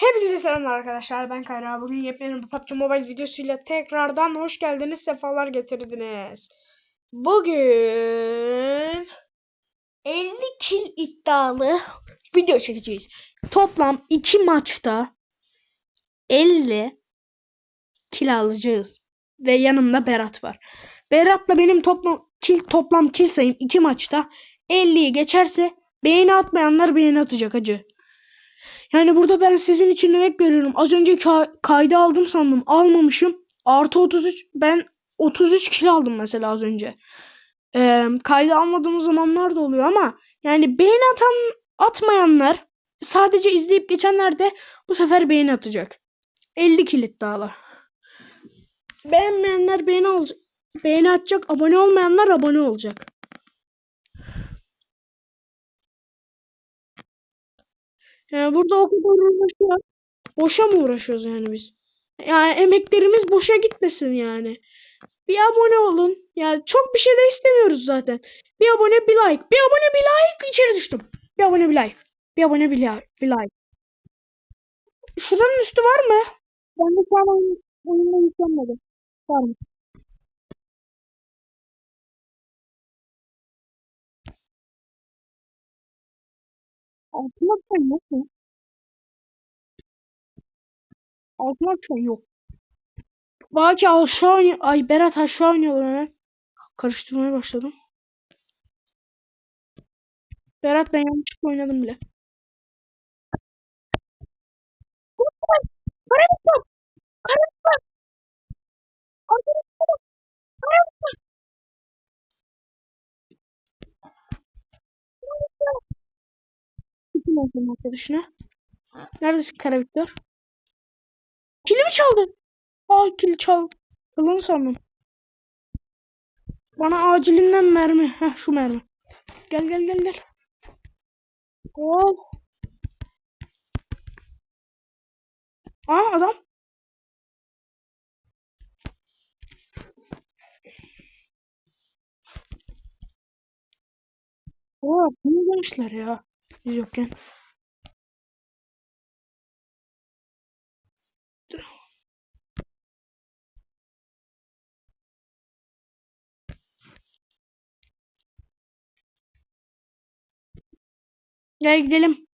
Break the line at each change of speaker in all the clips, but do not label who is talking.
Hepinize selamlar arkadaşlar. Ben Kayra. Bugün yepyeni bir PUBG Mobile videosuyla tekrardan hoş geldiniz. Sefalar getirdiniz. Bugün 50 kill iddialı video çekeceğiz. Toplam 2 maçta 50 kill alacağız. Ve yanımda Berat var. Berat'la benim toplam kill toplam kill sayım 2 maçta 50'yi geçerse beğeni atmayanlar beğeni atacak acı. Yani burada ben sizin için emek görüyorum. Az önce ka- kaydı aldım sandım. Almamışım. Artı 33 ben 33 kilo aldım mesela az önce. Ee, kaydı almadığım zamanlar da oluyor ama yani beğeni atan atmayanlar sadece izleyip geçenler de bu sefer beğeni atacak. 50 kilit dağla. Beğenmeyenler beğeni. Beğeni atacak. Abone olmayanlar abone olacak. Yani burada o kadar uğraşıyor. Boşa mı uğraşıyoruz yani biz? Yani emeklerimiz boşa gitmesin yani. Bir abone olun. Ya çok bir şey de istemiyoruz zaten. Bir abone bir like. Bir abone bir like içeri düştüm. Bir abone bir like. Bir abone bir like. Bir like. Şuranın üstü var mı? Ben de şu an oyun, oyunda yüklenmedim. Var mı? Altına bir yok mu? Altına bir şey yok. Baki aşağı oynuyor. Ay Berat aşağı oynuyorlar hemen. Karıştırmaya başladım. Berat ben yanlışlıkla oynadım bile. Karabük! Karabük! Karabük! Olsun arkadaşına? Neredesin Karabüktör? Kilimi çaldı. Aa kili çal. Çalını sandım. Bana acilinden mermi. Heh şu mermi. Gel gel gel gel. Ol. Aa adam. Oo, bunu demişler ya. Biz yokken. Gel gidelim.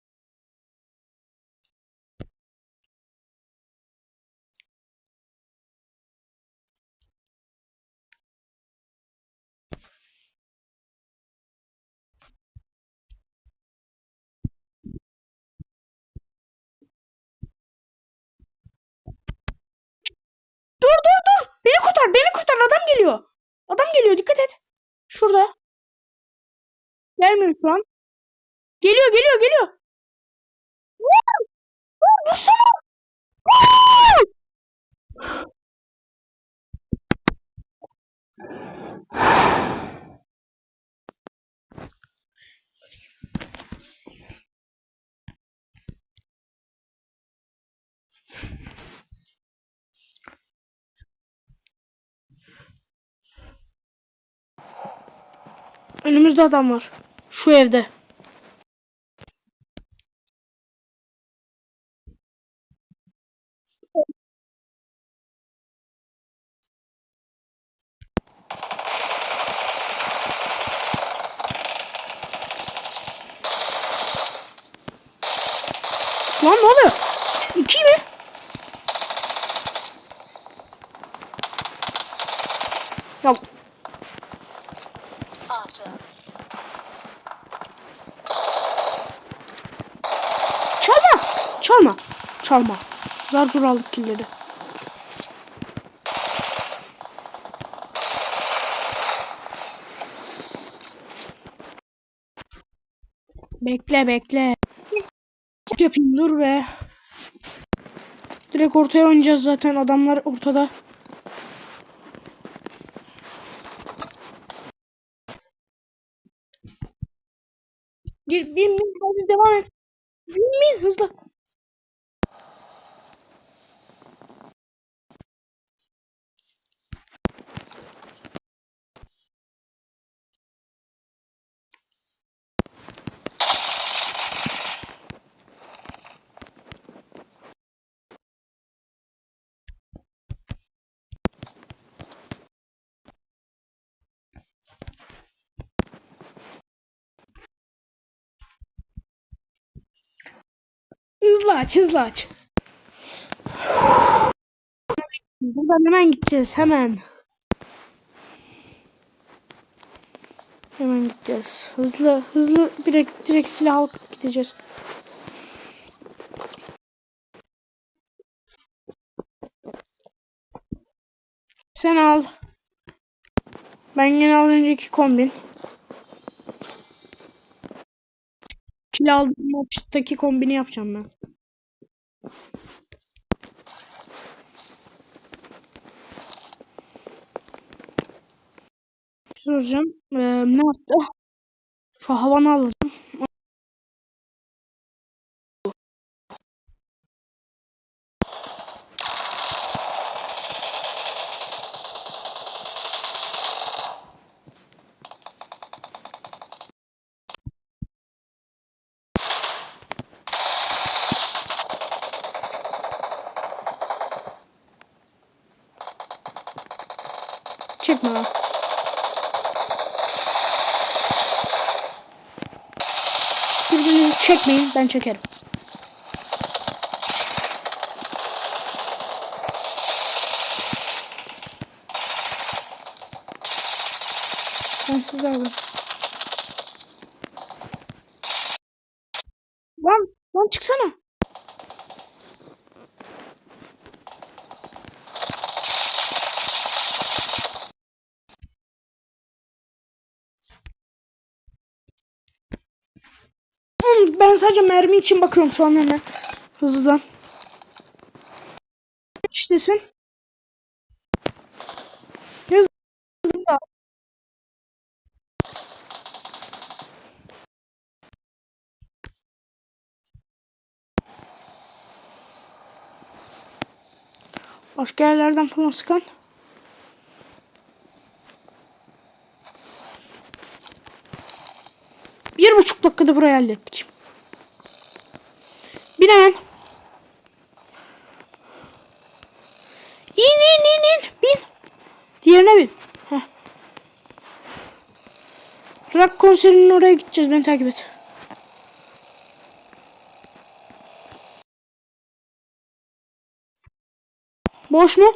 Gelmiyor şu an. Geliyor geliyor geliyor. Vur! Vur, Vursana. Vur! Önümüzde adam var. Şu evde. Çalma. Zar zor aldık killeri. Bekle bekle. Yapayım dur be. Direkt ortaya oynayacağız zaten adamlar ortada. Gir bin bin hadi devam et. Bin bin hızlı. Hızlı aç, hızlı aç. Buradan hemen gideceğiz, hemen. Hemen gideceğiz. Hızlı, hızlı direkt, direkt silah alıp gideceğiz. Sen al. Ben yine az önceki kombin. Kil aldığım maçtaki kombini yapacağım ben. Soracağım. Ee, ne yaptı? Şu havanı alacağım. Çekmeyin. Ben çekerim. Ben sizi alırım. Lan, lan çıksana. Oğlum ben sadece mermi için bakıyorum şu an hemen. Hızlıdan. İştesin. Başka yerlerden falan sıkan. Buçuk dakikada burayı hallettik. Bin hemen. İn in in in. Bin. Diğerine bin. Heh. Rock konserinin oraya gideceğiz. Beni takip et. Boş mu?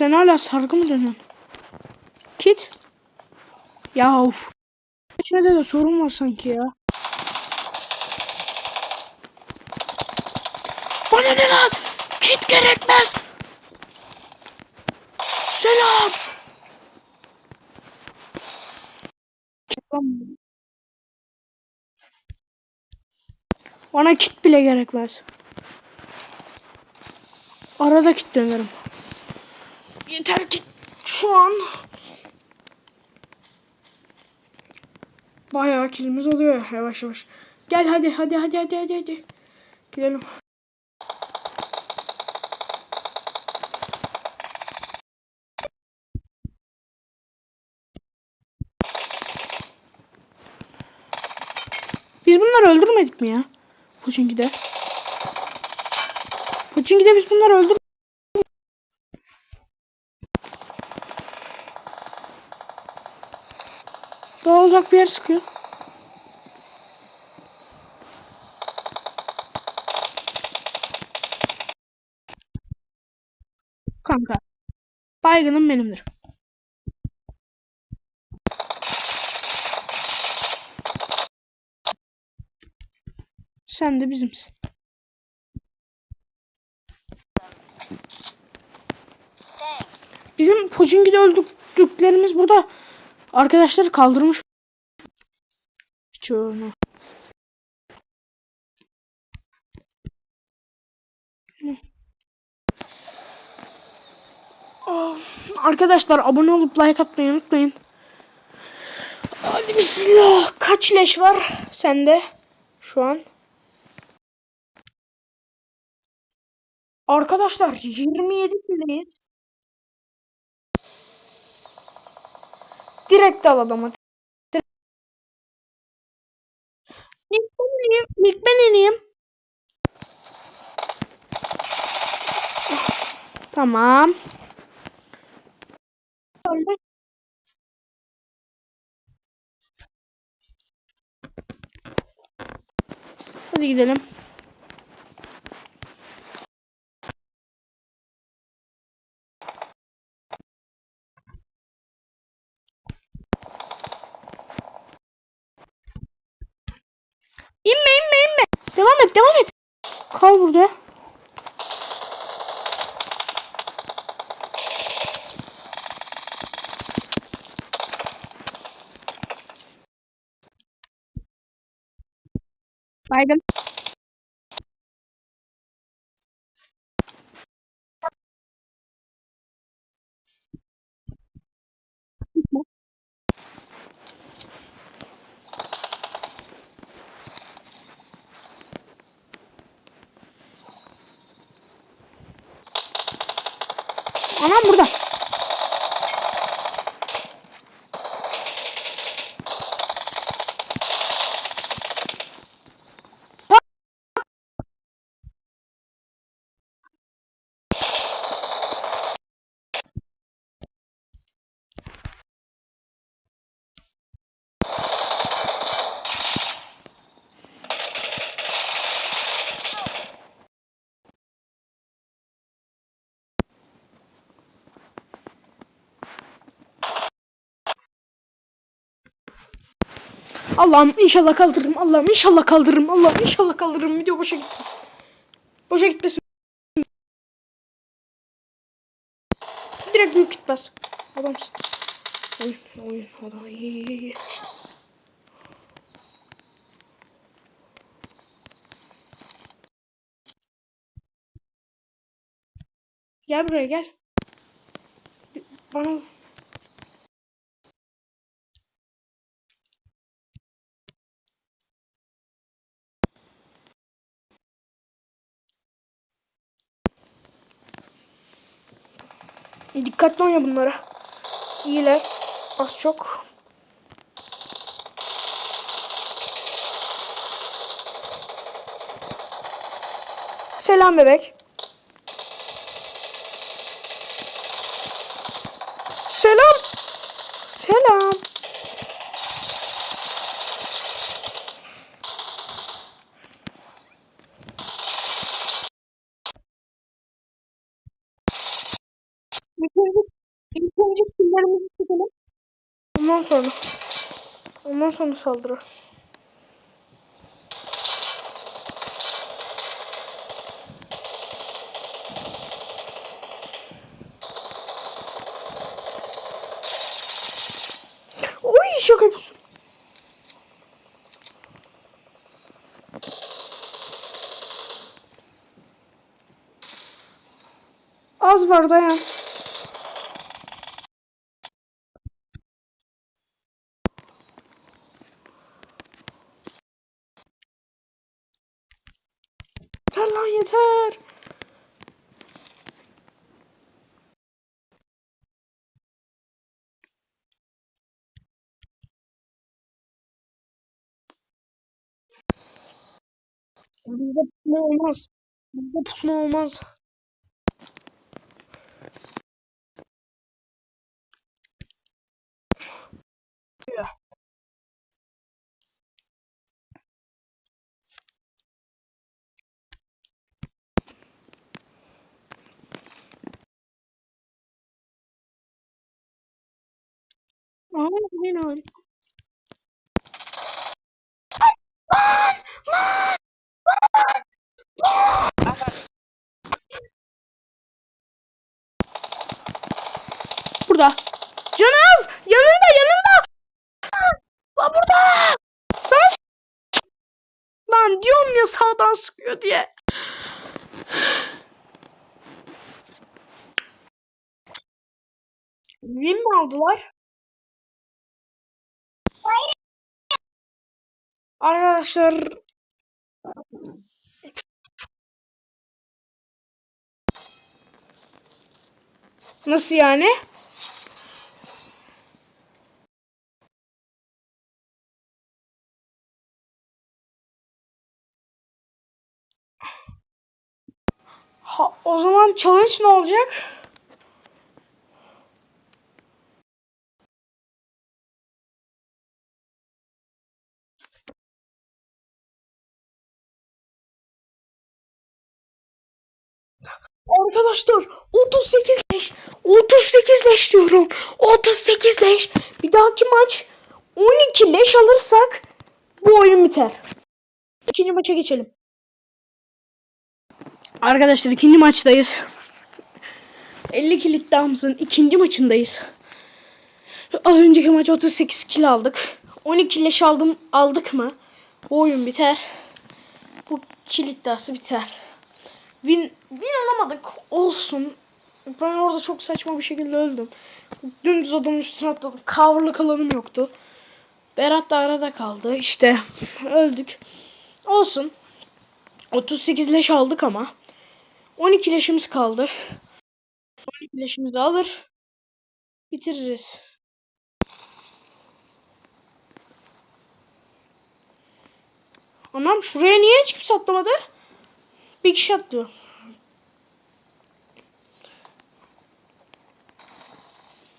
Sen hala sargı mı dönüyorsun? Kit. Ya of. İçmede de sorun var sanki ya. Bana ne lan? Kit gerekmez. Selam. Bana kit bile gerekmez. Arada kit dönerim. Yeter ki şu an bayağı kilimiz oluyor yavaş yavaş. Gel hadi hadi hadi hadi hadi hadi. Gidelim. Biz bunları öldürmedik mi ya? Pochinki'de. Pochinki'de biz bunları öldür uzak bir yer sıkıyor. Kanka. Baygınım benimdir. Sen de bizimsin. Bizim Pochinki'de öldürdüklerimiz burada arkadaşları kaldırmış. Çoğunu. Aa, Arkadaşlar abone olup like atmayı unutmayın. Hadi bismillah. Kaç leş var sende şu an? Arkadaşlar 27 kildeyiz. Direkt al adamı. Öleyim, İlk ben ineyim. Tamam. Hadi gidelim. İnme inme inme. Devam et devam et. Kal burada. Anam burada. Allah'ım inşallah kaldırırım. Allah'ım inşallah kaldırırım. Allah'ım inşallah kaldırırım. Video boşa gitmesin. Boşa gitmesin. Direkt büyük gitmez. Adamsın. Oyun, oyun, iyi. Gel buraya gel. Bana Dikkatli oyna bunlara. İyiler. Az çok. Selam bebek. Sonra. Ondan sonra saldırı. Oy şaka yapıyorsun. Az var dayan. Yeter lan yeter. Bizde pusma olmaz. Bizde pusma olmaz. Aynen öyle. Lan! Lan! Burada. Canaz! Yanında yanında! Lan burada! Sana Lan diyorum ya sağdan sıkıyor diye. Win mi aldılar? Arkadaşlar Nasıl yani? Ha, o zaman challenge ne olacak? Arkadaşlar 38 leş 38 leş diyorum 38 leş bir dahaki maç 12 leş alırsak bu oyun biter. İkinci maça geçelim. Arkadaşlar ikinci maçtayız. 50 kill iddiamızın ikinci maçındayız. Az önceki maç 38 kill aldık. 12 leş aldım aldık mı? Bu oyun biter. Bu kill iddiası biter. Win, win alamadık. Olsun. Ben orada çok saçma bir şekilde öldüm. Dümdüz adamın üstüne atladım. Coverlık alanım yoktu. Berat da arada kaldı. İşte öldük. Olsun. 38 leş aldık ama. 12 leşimiz kaldı. 12 leşimizi alır. Bitiririz. Anam şuraya niye hiç kimse? Bir kişi atlıyor.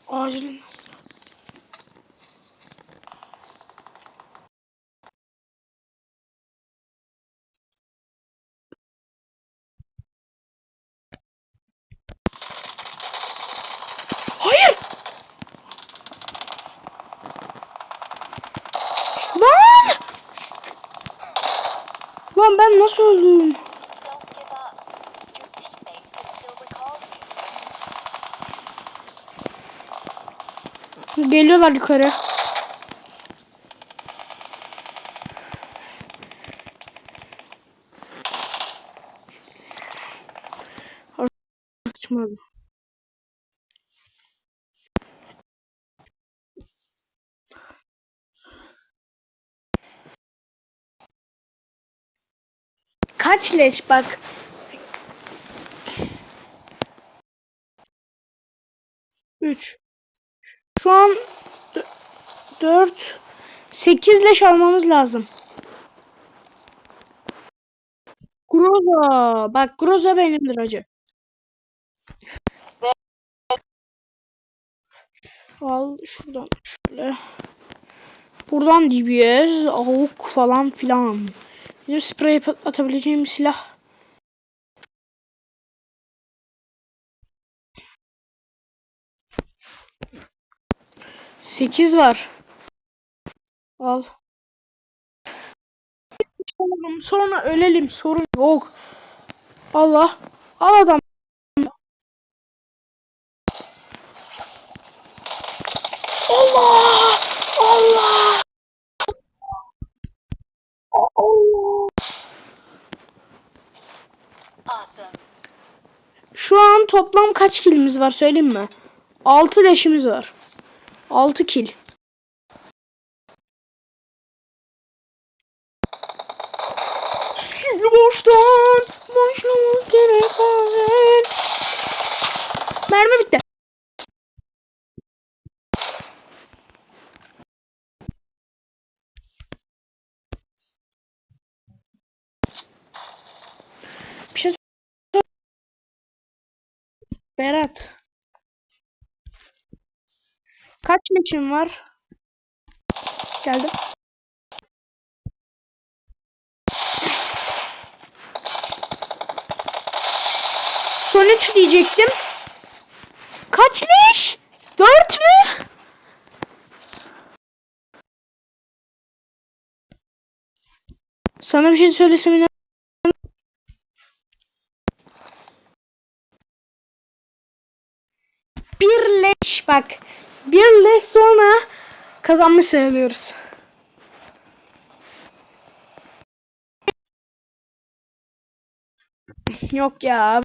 Acilin. Geliyorlar yukarı. Saçmaladım. Kaç leş bak. Üç. Şu an 4 8 leş almamız lazım. Groza. Bak Groza benimdir hacı. Al şuradan şöyle. Buradan DBS, AUK falan filan. Benim sprey at- atabileceğim bir silah. Sekiz var. Al. Oğlum sonra ölelim sorun yok. Allah. Al adam. Allah! Allah! Allah!
Awesome.
Şu an toplam kaç kilimiz var söyleyeyim mi? 6 leşimiz var. 6 kil. Berat. Kaç leşin var? Geldim. Son 3 diyecektim. Kaç leş? 4 mü? Sana bir şey söylesem inan. Leş bak. Bir leş sonra kazanmış sayılıyoruz. Yok ya.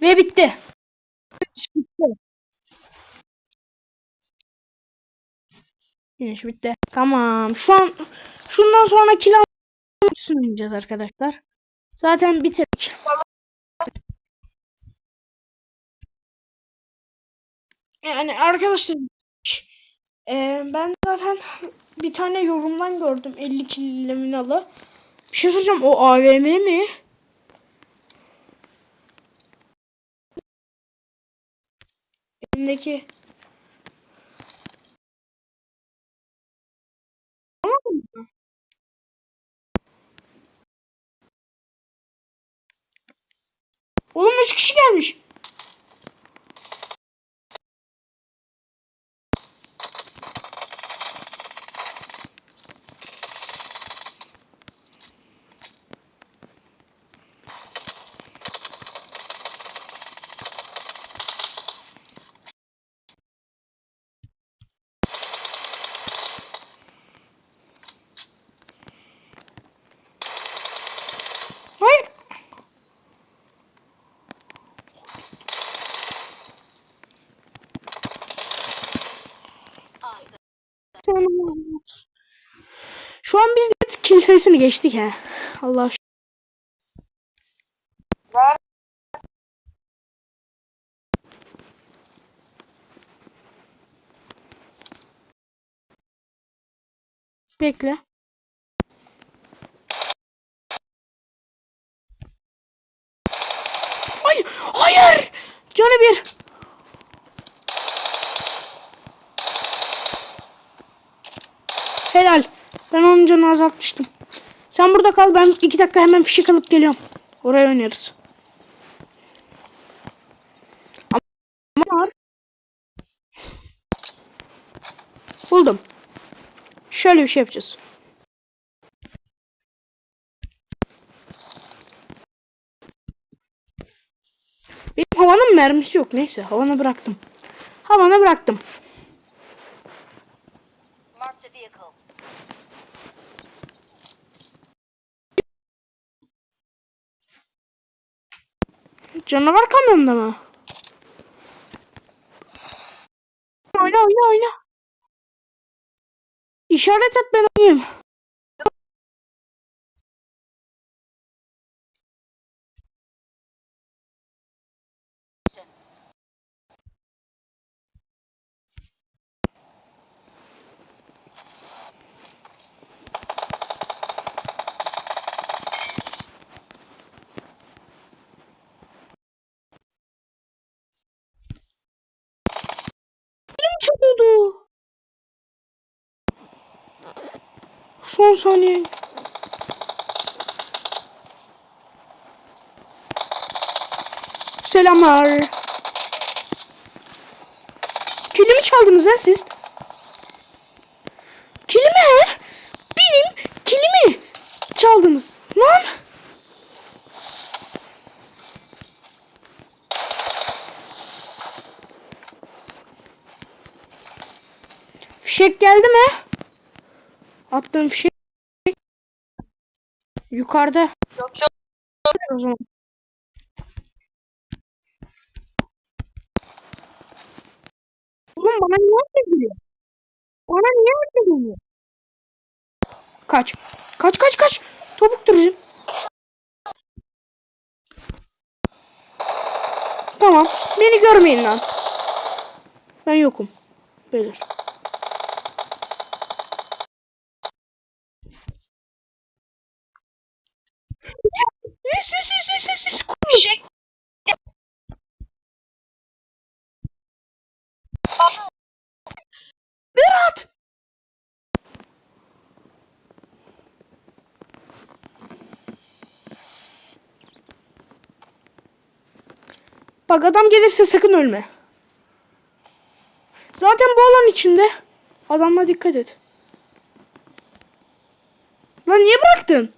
Ve bitti. Bitti. Finish bitti. Tamam. Şu an şundan sonra kill düşünmeyeceğiz arkadaşlar. Zaten bitirdik. Yani arkadaşlar e, ben zaten bir tane yorumdan gördüm 50 kilominalı. Bir şey soracağım o AVM mi? Elimdeki Oğlum 3 kişi gelmiş. Hayır.
Awesome.
Şu an biz kill sayısını geçtik he. Allah şükür. Bekle. Azaltmıştım. Sen burada kal. Ben iki dakika hemen fişek alıp geliyorum. Oraya oynarız. Ama. Buldum. Şöyle bir şey yapacağız. Benim havanın mermisi yok. Neyse havana bıraktım. Havana bıraktım. Canavar kamyonda mı? Oyna oyna oyna. İşaret et ben oynayayım. 10 saniye. Selamlar. Kilimi çaldınız lan siz. Kilimi Benim kilimi çaldınız. Lan. Fişek geldi mi? Attığım fişek. Yukarıda.
Yok yok.
O zaman. Oğlum bana niye öyle geliyor? Bana niye öyle geliyor? Kaç. Kaç kaç kaç. Topuk duracağım. Tamam. Beni görmeyin lan. Ben yokum. Beyler. Bak adam gelirse sakın ölme. Zaten bu alan içinde. Adama dikkat et. Lan niye bıraktın?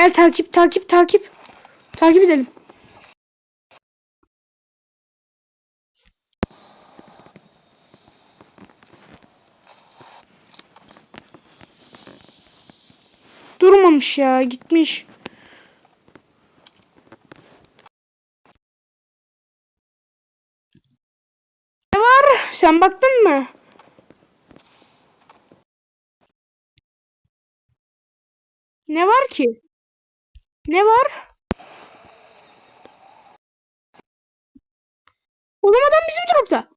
Gel takip takip takip. Takip edelim. Durmamış ya gitmiş. Ne var? Sen baktın mı? Ne var ki? Ne var? Oğlum bizim dropta.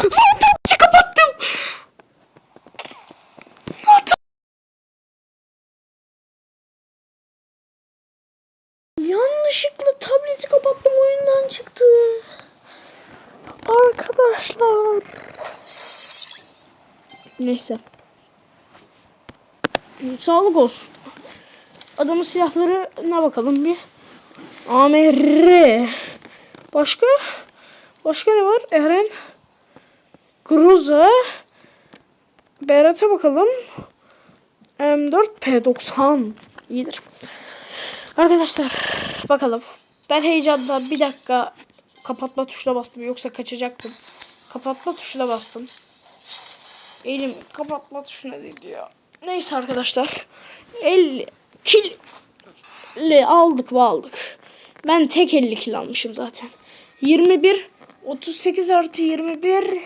Tableti kapattım. Yanlışlıkla tableti kapattım oyundan çıktı. Arkadaşlar. Neyse. Sağlık olsun. Adamın silahlarına bakalım bir. AMR. Başka? Başka ne var? Eren. Groza. Berat'a bakalım. M4 P90. İyidir. Arkadaşlar bakalım. Ben heyecanda bir dakika kapatma tuşuna bastım. Yoksa kaçacaktım. Kapatma tuşuna bastım. Elim kapatma tuşuna değil ya. Neyse arkadaşlar. 50 kil aldık ve aldık. Ben tek 50 kil almışım zaten. 21 38 artı 21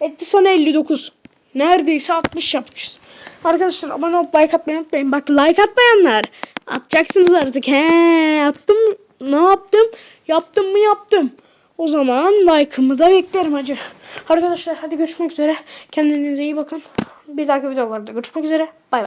etti sonra 59. Neredeyse 60 yapmışız. Arkadaşlar abone olup like atmayı unutmayın. Bak like atmayanlar atacaksınız artık. He attım ne yaptım? Yaptım mı yaptım. O zaman like'ımı da beklerim hacı. Arkadaşlar hadi görüşmek üzere. Kendinize iyi bakın. Bir dahaki videolarda görüşmek üzere. Bay bay.